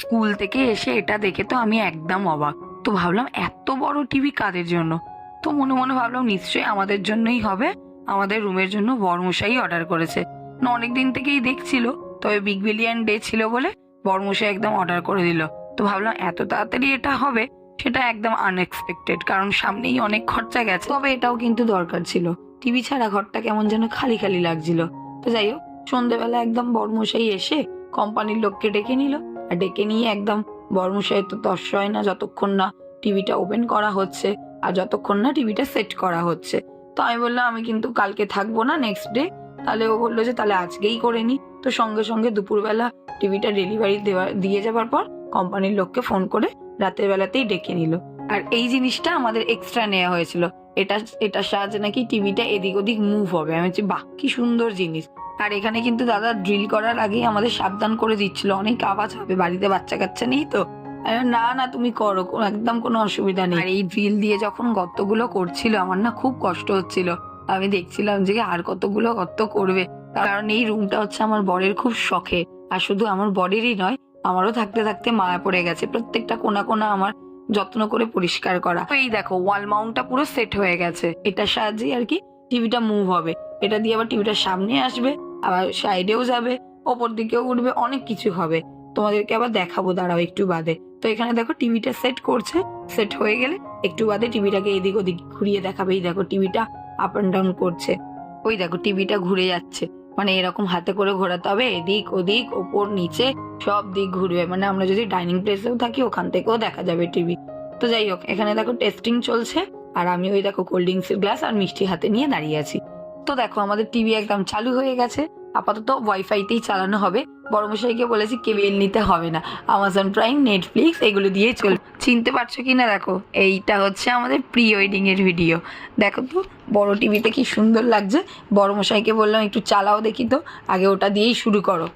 School থেকে এসে এটা দেখে তো আমি একদম অবাক। তো ভাবলাম, এত বড় টিভি কাদের জন্য? তো মনে মনে ভাবলাম, নিশ্চয়ই আমাদের জন্যই হবে। আমাদের রুমের জন্য বর্মশাই অর্ডার করেছে। না অনেক দিন থেকেই দেখছিল, তবে বিগ বিলিয়ন ডে ছিল বলে বর্মশাই একদম অর্ডার করে দিল। তো ভাবলাম, এত তাড়াতাড়ি এটা হবে, সেটা একদম আনএক্সপেক্টেড কারণ সামনেই অনেক খরচা গেছে। তবে এটাও কিন্তু দরকার ছিল। টিভি ছাড়া ঘরটা কেমন যেন খালি খালি লাগছিল। তো যাই হোক, সন্ধেবেলা একদম বর্মশাই এসে কোম্পানির লোককে ডেকে নিল। ডেকে নিয়ে একদম বর্মশাই তো তর্স হয় না, যতক্ষণ না টিভিটা ওপেন করা হচ্ছে আর যতক্ষণ না টিভিটা সেট করা হচ্ছে। তো আমি বললাম, আমি কিন্তু কালকে থাকব না নেক্সট ডে তাহলে ও বলল যে, তাহলে আজকেই করে নি। তো সঙ্গে সঙ্গে দুপুরবেলা টিভিটা ডেলিভারি দেওয়া, দিয়ে যাবার পর কোম্পানির লোককে ফোন করে রাতের বেলাতেই ডেকে নিল। আর এই জিনিসটা আমাদের এক্সট্রা নেওয়া হয়েছিল। এটা এটার সাহায্যে নাকি টিভিটা এদিক ওদিক মুভ হবে। আমি বলছি, বাহ, কি সুন্দর জিনিস। আর এখানে কিন্তু দাদা ড্রিল করার আগেই আমাদের সাবধান করে দিচ্ছিল। অনেক আওয়াজ হবে, বাড়িতে বাচ্চা কাচ্চা নেই তো? না না, তুমি করো একদম কোনো অসুবিধা নেই। আর এই ড্রিল দিয়ে যখন গর্তগুলো করছিল, আমার না খুব কষ্ট হচ্ছিল। আমি দেখছিলাম যে আর কতগুলো গর্ত করবে। কারণ এই রুমটা হচ্ছে আমার বরের খুব শখে। আর শুধু আমার বরেরই নয়, আমারও থাকতে থাকতে মায়া পড়ে গেছে। প্রত্যেকটা কোনা কোনা আমার যত্ন করে পরিষ্কার করা। এই দেখো ওয়াল মাউন্টটা পুরো সেট হয়ে গেছে। এটার সাহায্যে আর কি টিভিটা মুভ হবে। এটা দিয়ে আবার টিভিটার সামনে আসবে, আবার সাইডেও যাবে, ওপর দিকেও উঠবে, অনেক কিছু হবে। তোমাদেরকে আবার দেখাবো দাঁড়াও একটু বাদে। তো এখানে দেখো টিভিটা সেট করছে। সেট হয়ে গেলে একটু বাদে টিভিটাকে এদিক ওদিক ঘুরিয়ে দেখাবে। এই দেখো টিভিটা আপ অ্যান্ড ডাউন করছে। ওই দেখো টিভিটা ঘুরে যাচ্ছে। মানে এরকম হাতে করে ঘোরাতে হবে, এদিক ওদিক, ওপর নিচে সব দিক ঘুরবে। মানে আমরা যদি ডাইনিং প্লেসেও থাকি, ওখান থেকেও দেখা যাবে টিভি তো যাই হোক, এখানে দেখো টেস্টিং চলছে, আর আমি ওই দেখো কোল্ড ড্রিঙ্কসের গ্লাস আর মিষ্টি হাতে নিয়ে দাঁড়িয়ে আছি। তো দেখো, আমাদের টিভি একদম চালু হয়ে গেছে। আপাতত ওয়াইফাইতেই চালানো হবে। বড়মশাইকে বলেছি কেবিল নিতে হবে না। আমাজন প্রাইম নেটফ্লিক্স এগুলো দিয়ে চল। চিনতে পারছ কি না দেখো, এইটা হচ্ছে আমাদের প্রি ওয়েডিংয়ের ভিডিও দেখো তো, বড় টিভিতে কি সুন্দর লাগছে। বড়মশাইকে বললাম, একটু চালাও দেখি তো, আগে ওটা দিয়েই শুরু করো।